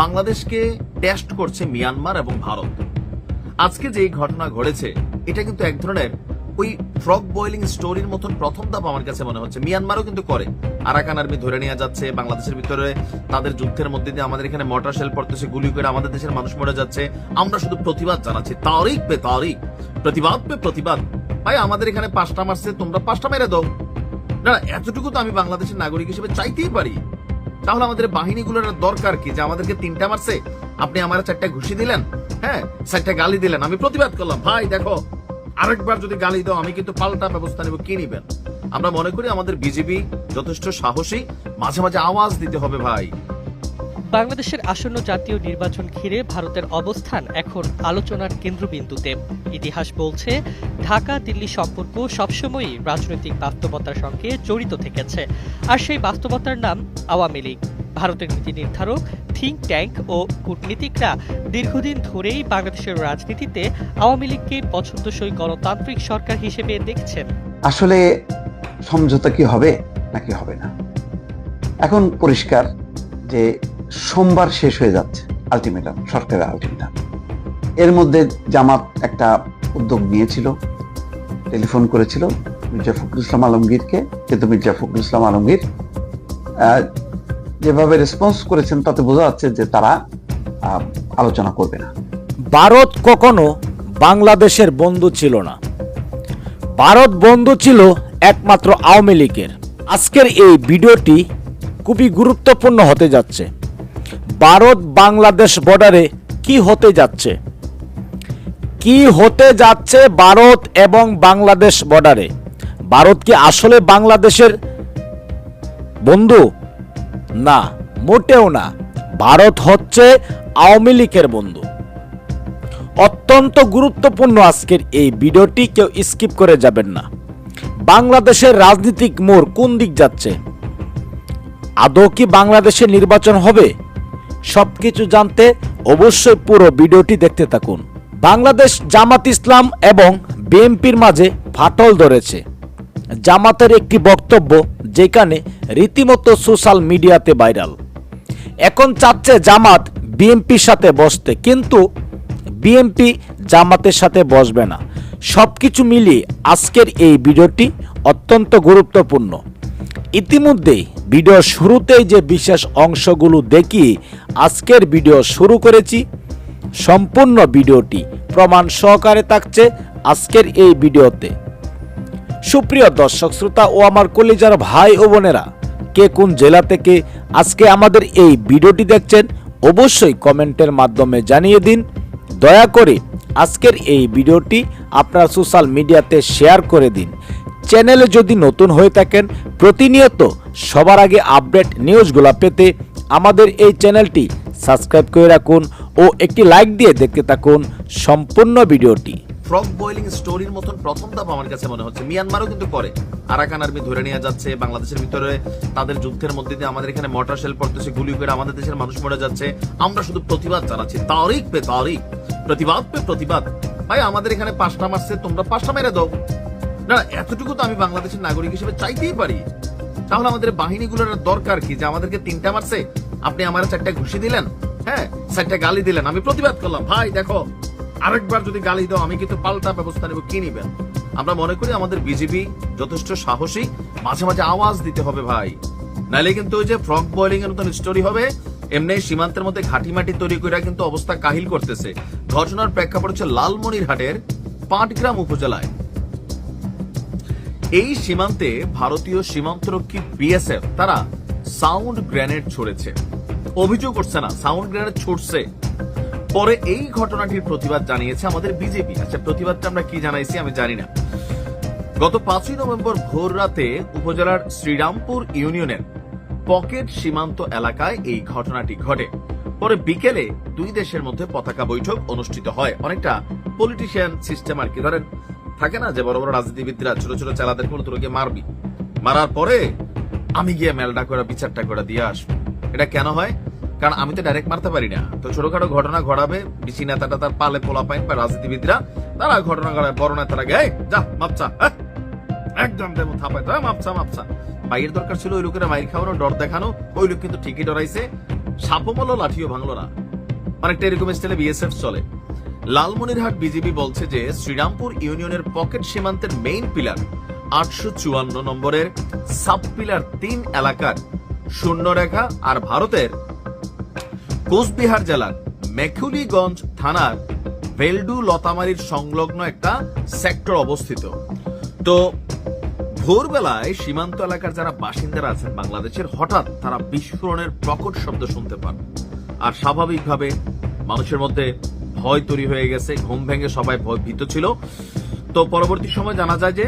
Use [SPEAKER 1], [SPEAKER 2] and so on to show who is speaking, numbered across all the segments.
[SPEAKER 1] বাংলাদেশকে টেস্ট করছে মিয়ানমার এবং ভারত। আজকে যে ঘটনা ঘটেছে এটা কিন্তু এক ধরনের ওই ফ্রগ বয়েলিং স্টোরির মতন প্রথম ধাপ আমার কাছে মনে হচ্ছে। মিয়ানমারও কিন্তু করে। আরাকান আর্মি ধরে নিয়ে যাচ্ছে বাংলাদেশের ভিতরে তাদের যুদ্ধের মধ্যে দিয়ে আমাদের এখানে মটার শেল পড়তেছে গুলি করে আমাদের দেশের মানুষ মরে যাচ্ছে। আমরা শুধু প্রতিবাদ জানাচ্ছি। তারিখ পে তারিখ প্রতিবাদ পে প্রতিবাদ। ভাই আমাদের এখানে পাঁচটা মারছে তোমরা পাঁচটা মেরে দাও। না, এতটুকু তো আমি বাংলাদেশের নাগরিক হিসেবে চাইতেই পারি। তাহলে আমাদের বাহিনীগুলোর দরকার কি? যে আমাদেরকে তিনটা মারছে? আপনি আমার চারটা ঘুষি দিলেন হ্যাঁ? চারটা গালি দিলেন। আমি প্রতিবাদ করলাম, ভাই, দেখো, আরেকবার যদি গালি দাও, আমি কিন্তু পাল্টা ব্যবস্থা নেব, কি নিবেন? আমরা মনে করি আমাদের বিজেপি যথেষ্ট সাহসী। মাঝে মাঝে আওয়াজ দিতে হবে, ভাই।
[SPEAKER 2] বাংলাদেশের আসন্ন জাতীয় নির্বাচন ঘিরে ভারতের অবস্থান এখন আলোচনার কেন্দ্রবিন্দুতে। ইতিহাস বলছে, ঢাকা, দিল্লি সম্পর্ক সবসময়ই রাজনৈতিক বাস্তবতার সঙ্গে জড়িত থেকেছে। আর সেই বাস্তবতার নাম আওয়ামী লীগ। ভারতের নীতি নির্ধারক থিঙ্ক ট্যাঙ্ক ও কূটনীতিকরা দীর্ঘদিন ধরেই বাংলাদেশের রাজনীতিতে আওয়ামী লীগকে পছন্দসই গণতান্ত্রিক সরকার হিসেবে দেখছেন।
[SPEAKER 3] আসলে সমঝোতা কি হবে নাকি হবে না? এখন পরিষ্কার যে সোমবার শেষ হয়ে যাচ্ছে আলটিমেটাম সরকারের আলটিমেটাম এর মধ্যে জামাত একটা উদ্যোগ নিয়েছিল, টেলিফোন করেছিল মির্জা ফখরুল ইসলাম আলমগীরকে, কিন্তু মির্জা ফখরুল ইসলাম আলমগীর যেভাবে রেসপন্স করেছেন তাতে বোঝা যাচ্ছে যে তারা আলোচনা করবে না।
[SPEAKER 4] ভারত কখনো বাংলাদেশের বন্ধু ছিল না। ভারত বন্ধু ছিল একমাত্র আওয়ামী লীগের। আজকের এই ভিডিওটি খুবই গুরুত্বপূর্ণ হতে যাচ্ছে। ভারত বাংলাদেশ বর্ডারে কি হতে যাচ্ছে? কি হতে যাচ্ছে ভারত এবং বাংলাদেশ বর্ডারে ভারত কি আসলে বাংলাদেশের বন্ধু? না, মোটেও না। ভারত হচ্ছে আওয়ামী লীগের বন্ধু। অত্যন্ত গুরুত্বপূর্ণ আজকের এই ভিডিওটি, কেউ স্কিপ করে যাবেন না। বাংলাদেশের রাজনৈতিক মোড় কোন দিক যাচ্ছে? আদৌ কি বাংলাদেশে নির্বাচন হবে? সবকিছু জানতে অবশ্যই পুরো ভিডিওটি দেখতে থাকুন। বাংলাদেশ জামাত ইসলাম এবং বিএনপির মাঝে ফাটল ধরেছে। জামাতের একটি বক্তব্য যেখানে রীতিমতো সোশ্যাল মিডিয়াতে ভাইরাল। এখন চাচ্ছে জামাত বিএনপির সাথে বসতে, কিন্তু বিএনপি জামাতের সাথে বসবে না। সব কিছু মিলিয়ে আজকের এই ভিডিওটি অত্যন্ত গুরুত্বপূর্ণ। ইতিমধ্যেই ভিডিও শুরুতেই যে বিশেষ অংশগুলো দেখিয়ে আজকের ভিডিও শুরু করেছি। সম্পূর্ণ ভিডিওটি প্রমাণ সহকারে থাকছে আজকের এই ভিডিওতে। সুপ্রিয় দর্শক শ্রোতা ও আমার কলিজার ভাই ও বোনেরা, কে কোন জেলা থেকে আজকে আমাদের এই ভিডিওটি দেখছেন, অবশ্যই কমেন্টের মাধ্যমে জানিয়ে দিন। দয়া করে আজকের এই ভিডিওটি আপনার সোশ্যাল মিডিয়াতে শেয়ার করে দিন। চ্যানেলে যদি নতুন হয়ে থাকেন, প্রতিনিয়ত সবার আগে আপডেট নিউজগুলো পেতে আমাদের এই চ্যানেলটি সাবস্ক্রাইব করে রাখুন ও একটি লাইক দিয়ে দেখতে থাকুন সম্পূর্ণ ভিডিওটি।
[SPEAKER 1] ফ্রগ বয়েলিং স্টোরির মতন প্রথম ধাপ আমার কাছে মনে হচ্ছে। মিয়ানমারও কিন্তু করে। আরাকান আর্মি ধরে নিয়ে যাচ্ছে, বাংলাদেশের ভিতরে তাদের যুদ্ধের মধ্যে দিয়ে আমাদের এখানে মটার শেল পড়তেছে, গুলি করে আমাদের দেশের মানুষ মরে যাচ্ছে। আমরা শুধু প্রতিবাদ জানাচ্ছি। তারিখ পে তারিখ, প্রতিবাদ পে প্রতিবাদ। ভাই, আমাদের এখানে পাঁচটা মারছে, তোমরা পাঁচটা মেরে দাও। না, এতটুকু তো আমি বাংলাদেশের নাগরিক হিসেবে চাইতেই পারি। তাহলে আমাদের বাহিনীগুলোর দরকার কি যে আমাদেরকে তিনটা মারছে? আপনি আমার চারটা ঘুষি দিলেন হ্যাঁ চারটা গালি দিলেন, আমি প্রতিবাদ করলাম, ভাই, দেখো, আরেকবার যদি গালি দাও, আমি কিন্তু পাল্টা ব্যবস্থা নেব, কি নিবেন? আমরা মনে করি আমাদের বিজেপি যথেষ্ট সাহসী, মাঝে মাঝে আওয়াজ দিতে হবে, ভাই। নাইলে কিন্তু ওই যে ফ্রক বয়েলিং এর মতন স্টোরি হবে, এমনি সীমান্তের মধ্যে ঘাটি মাটি তৈরি করে কিন্তু অবস্থা কাহিল করতেছে। ঘটনার প্রেক্ষাপট হচ্ছে লালমনিরহাটের পাটগ্রাম উপজেলায়। এই সীমান্তে ভারতীয় সীমান্তরক্ষী বিএসএফ, তারা সাউন্ড গ্রেনেড ছড়েছে। অভিযোগ করছে না, সাউন্ড গ্রেনেড ছুটছে পরে এই ঘটনাটির প্রতিবাদ জানিয়েছে আমাদের বিজেপি। আচ্ছা প্রতিবাদটা আমরা কি জানাইছি আমি জানি না। গত পাঁচই নভেম্বর ভোর রাতে উপজেলার শ্রীরামপুর ইউনিয়নের পকেট সীমান্ত এলাকায় এই ঘটনাটি ঘটে। পরে বিকেলে দুই দেশের মধ্যে পতাকা বৈঠক অনুষ্ঠিত হয়। অনেকটা পলিটিশিয়ান সিস্টেম আর কি। ধরেন থাকে না যে বড় বড় রাজনীতিবিদরা ছোট ছোট চালাদের কোনো তোকে মারবি? মারার পরে আমি গিয়ে মেলটা করে, বিচারটা করে দিয়ে আসব। এটা কেন হয়? কারণ আমি তো ডাইরেক্ট মারতে পারি না। তো ছোটখাটো ঘটনা ঘটাবে, বিসি নেতাটা তার পালে পোলা পাইন বা রাজনীতিবিদরা, তারা ঘটনা ঘটায়, বড় নেতারা গে যা মাপচা হ্যাঁ? একদম দেবো থাপায় তো মাপচা মাপচা বাইয়ের দরকার ছিল ওই লোকেরা মাইর খাওয়ানো, ডর দেখানো, ওই লোক কিন্তু ঠিকই ডরাইছে। সাপমলো লাঠিও ভাঙলো না। অনেকটা এরকম স্টাইলে বিএসএফ চলে। লালমনিরহাট বিজেপি বলছে যে শ্রীরামপুর ইউনিয়নের পকেট সীমান্তের মেইন পিলার আটশো চুয়ান্ন নম্বরের সাব পিলার তিন এলাকার শূন্যরেখা আর ভারতের কোচবিহার জেলার মেখুলিগঞ্জ থানার বেলডু লতামারির সংলগ্ন একটা সেক্টর অবস্থিত। তো ভোরবেলায় সীমান্ত এলাকার যারা বাসিন্দারা আছেন বাংলাদেশের, হঠাৎ তারা বিস্ফোরণের প্রকট শব্দ শুনতে পান। আর স্বাভাবিকভাবে মানুষের মধ্যে ভয় তৈরি হয়ে গেছে, ঘুম ভেঙে সবাই ভীত ছিল। তো পরবর্তী সময় জানা যায় যে,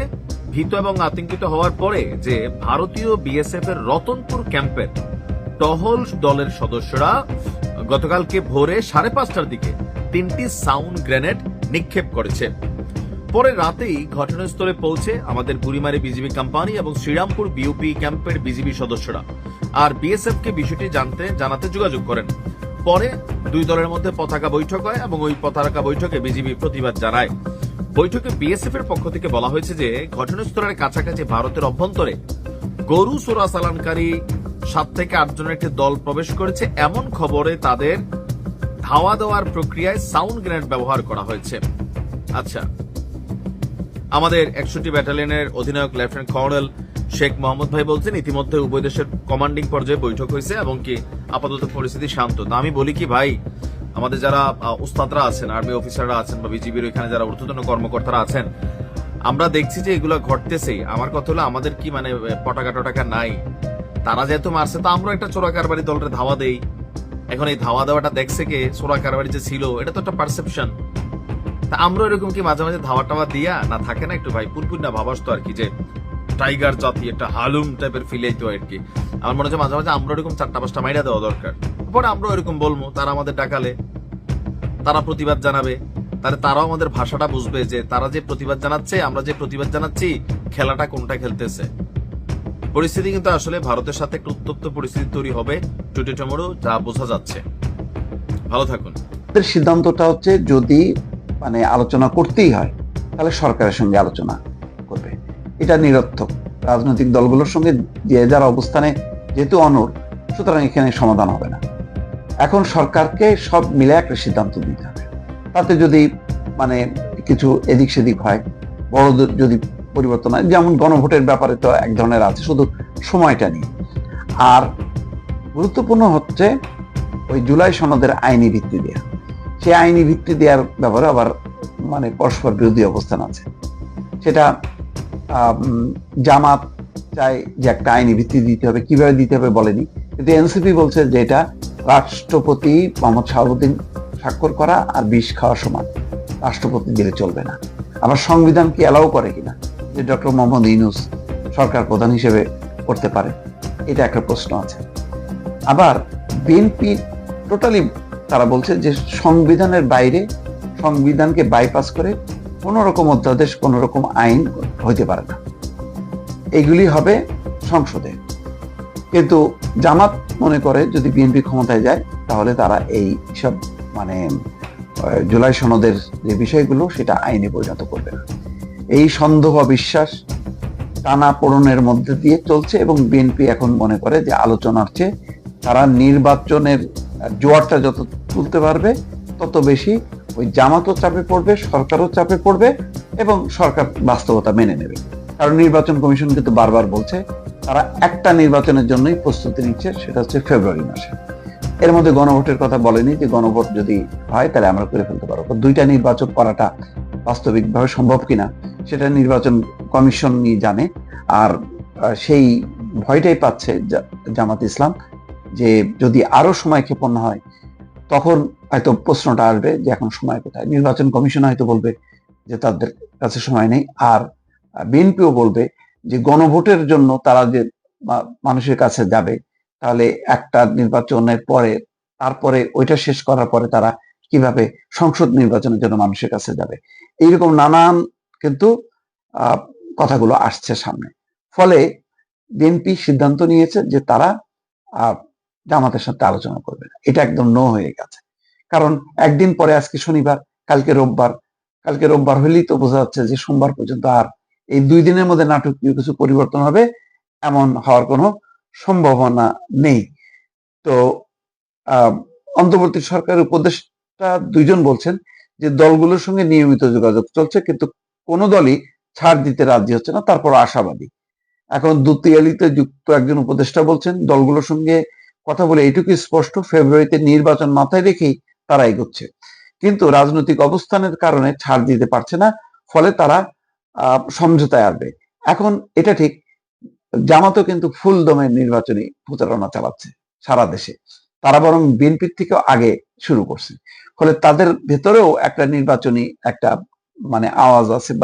[SPEAKER 1] ভীত এবং আতঙ্কিত হওয়ার পরে যে ভারতীয় বিএসএফ এর রতনপুর ক্যাম্পের টহল দলের সদস্যরা গতকালকে ভোরে সাড়ে পাঁচটার দিকে তিনটি সাউন্ড গ্রেনেড নিক্ষেপ করেছে। পরে রাতেই ঘটনাস্থলে পৌঁছে আমাদের বুড়িমারি বিজিবি কোম্পানি এবং শ্রীরামপুর বিউপি ক্যাম্পের বিজিবি সদস্যরা আর বিএসএফ কে বিষয়টি জানতে, জানাতে যোগাযোগ করেন। পরে দুই দলের মধ্যে পতাকা বৈঠক হয় এবং ওই পতাকা বৈঠকে বিজিবি প্রতিবাদ জানায়। বৈঠকে বিএসএফ এর পক্ষ থেকে বলা হয়েছে যে, ঘটনাস্থলের কাছাকাছি ভারতের অভ্যন্তরে গরু চোরা চালানকারী সাত থেকে আটজনের একটি দল প্রবেশ করেছে। এমন খবরে তাদের ধাওয়া দেওয়ার প্রক্রিয়ায় সাউন্ড গ্রেনেড ব্যবহার করা হয়েছে। আচ্ছা আমাদের একষট্টি ব্যাটালিয়নের অধিনায়ক লেফটেন্যান্ট কর্নেল শেখ মোহাম্মদ ভাই বলছেন, ইতিমধ্যে উভয় দেশের কমান্ডিং পর্যায়ে বৈঠক হয়েছে এবং কি আপাতত পরিস্থিতি শান্ত। তা আমি বলি কি ভাই, আমাদের যারা উস্তাদরা আছেন আর্মি অফিসাররা আছেন বা বিজিবির ওইখানে যারা ঊর্ধ্বতন কর্মকর্তারা আছেন, আমরা দেখছি যে এগুলো ঘটতেছেই। আমার কথা হলো, আমাদের কি মানে পটাকা টটাকা নাই। তারা যেহেতু মারছে, তো আমরা একটা চোরা কারবারি দলটা ধাওয়া দেই। এখন এই ধাওয়া দেওয়াটা দেখছে কে? চোরা কারবারি যে ছিল, এটা তো একটা পারসেপশন তা আমরা এরকম কি মাঝে মাঝে ধাওয়া টাওয়া দিয়া, না থাকে না একটু ভাই পুনপুন না ভাবাস তো আর কি যে টাইগার জাতি, একটা হালুম টাইপের ফিল তো আর কি। আমার মনে হচ্ছে মাঝে মাঝে আমরা এরকম চারটা পাঁচটা মাইরা দেওয়া দরকার। পরে আমরা এরকম বলব, তারা আমাদের ডাকালে, তারা প্রতিবাদ জানাবে, তাহলে তারাও আমাদের ভাষাটা বুঝবে যে তারা যে প্রতিবাদ জানাচ্ছে, আমরা যে প্রতিবাদ জানাচ্ছি, খেলাটা কোনটা খেলতেছে। পরিস্থিতি কিন্তু আসলে ভারতের সাথে একটা উত্তপ্ত পরিস্থিতি তৈরি হবে, টুটে টমোরো যা বোঝা যাচ্ছে। ভালো থাকুন।
[SPEAKER 3] সিদ্ধান্তটা হচ্ছে যদি মানে আলোচনা করতেই হয়, তাহলে সরকারের সঙ্গে আলোচনা। এটা নিরর্থক। রাজনৈতিক দলগুলোর সঙ্গে যে যার অবস্থানে যেহেতু অনর সুতরাং এখানে সমাধান হবে না। এখন সরকারকে সব মিলে একটা সিদ্ধান্ত নিতে হবে। তাতে যদি মানে কিছু এদিক সেদিক হয়, বড় যদি পরিবর্তন হয়, যেমন গণভোটের ব্যাপারে তো এক ধরনের আছে, শুধু সময়টা নিয়ে। আর গুরুত্বপূর্ণ হচ্ছে ওই জুলাই সনদের আইনি ভিত্তি দেওয়া সেই আইনি ভিত্তি দেওয়ার ব্যাপারে আবার মানে পরস্পর বিরোধী অবস্থান আছে। সেটা জামাত চায় যে একটা আইনি ভিত্তি দিতে হবে, কীভাবে দিতে হবে বলেনি। কিন্তু এনসিপি বলছে যে এটা রাষ্ট্রপতি মোহাম্মদ শাহাবুদ্দিন স্বাক্ষর করা আর বিষ খাওয়া সমান। রাষ্ট্রপতি দিলে চলবে না। আবার সংবিধান কি অ্যালাউ করে কিনা, যে ডক্টর মোহাম্মদ ইউনুস সরকার প্রধান হিসেবে করতে পারে, এটা একটা প্রশ্ন আছে। আবার বিএনপি টোটালি তারা বলছে যে সংবিধানের বাইরে সংবিধানকে বাইপাস করে কোন রকম অধ্যাদেশ কোন রকম আইন হইতে পারে না। এগুলি হবে সংসদে। কিন্তু জামাত মনে করে যদি বিএনপি ক্ষমতায় যায়, তাহলে তারা এই সব মানে জুলাই সনদের যে বিষয়গুলো, সেটা আইনে পরিণত করবে না। এই সন্দেহ বিশ্বাস টানা পড়নের মধ্যে দিয়ে চলছে এবং বিএনপি এখন মনে করে যে আলোচনার চেয়ে তারা নির্বাচনের জোয়ারটা যত তুলতে পারবে, তত বেশি ওই জামাতও চাপে পড়বে, সরকারও চাপে পড়বে এবং সরকার বাস্তবতা মেনে নেবে। কারণ নির্বাচন কমিশন কিন্তু বারবার বলছে, তারা একটা নির্বাচনের জন্যই প্রস্তুতি নিচ্ছে, সেটা হচ্ছে ফেব্রুয়ারি মাসে। এর মধ্যে গণভোটের কথা বলেনি যে গণভোট যদি হয়, তাহলে আমরা করে ফেলতে পারব। দুইটা নির্বাচন করাটা বাস্তবিকভাবে সম্ভব কিনা, সেটা নির্বাচন কমিশন নিয়ে জানে। আর সেই ভয়টাই পাচ্ছে জামাত ইসলাম যে যদি আরও সময় ক্ষেপণ হয়, তখন হয়তো প্রশ্নটা আসবে যে এখন সময় কোথায়? নির্বাচন কমিশন হয়তো বলবে যে তাদের কাছে সময় নেই। আর বিএনপিও বলবে যে গণভোটের জন্য তারা যে মানুষের কাছে যাবে, তাহলে একটা নির্বাচনের পরে, তারপরে ওইটা শেষ করার পরে তারা কীভাবে সংসদ নির্বাচনের জন্য মানুষের কাছে যাবে। এইরকম নানান কিন্তু কথাগুলো আসছে সামনে। ফলে বিএনপি সিদ্ধান্ত নিয়েছে যে তারা জামাতের সাথে আলোচনা করবে না। এটা একদম নো হয়ে গেছে। কারণ একদিন পরে আজকে শনিবার, কালকে রোববার কালকে রোববার হলেই তো বোঝা যাচ্ছে যে সোমবার পর্যন্ত আর এই দুই দিনের মধ্যে নাটকীয় কিছু পরিবর্তন হবে, এমন হওয়ার কোনো সম্ভাবনা নেই। তো অন্তর্বর্তী সরকারের উপদেষ্টা দুইজন বলছেন যে দলগুলোর সঙ্গে নিয়মিত যোগাযোগ চলছে, কিন্তু কোনো দলই ছাড় দিতে রাজি হচ্ছে না, তারপর আশাবাদী। এখন দুতিয়ালিতে যুক্ত একজন উপদেষ্টা বলছেন, দলগুলোর সঙ্গে কথা বলে এইটুকু স্পষ্ট, ফেব্রুয়ারিতে নির্বাচন মাথায় রেখেই তারা এগোচ্ছে। কিন্তু রাজনৈতিক অবস্থানের কারণে ছাড় দিতে পারছে না, ফলে তারা সমঝোতায় আসবে। এখন এটা ঠিক, জামাতও কিন্তু ফুল দমে নির্বাচনী প্রচারণা চালাচ্ছে সারা দেশে। তারা বরং বিএনপির থেকেও আগে শুরু করছে। ফলে তাদের ভেতরেও একটা নির্বাচনী একটা মানে আওয়াজ আছে বা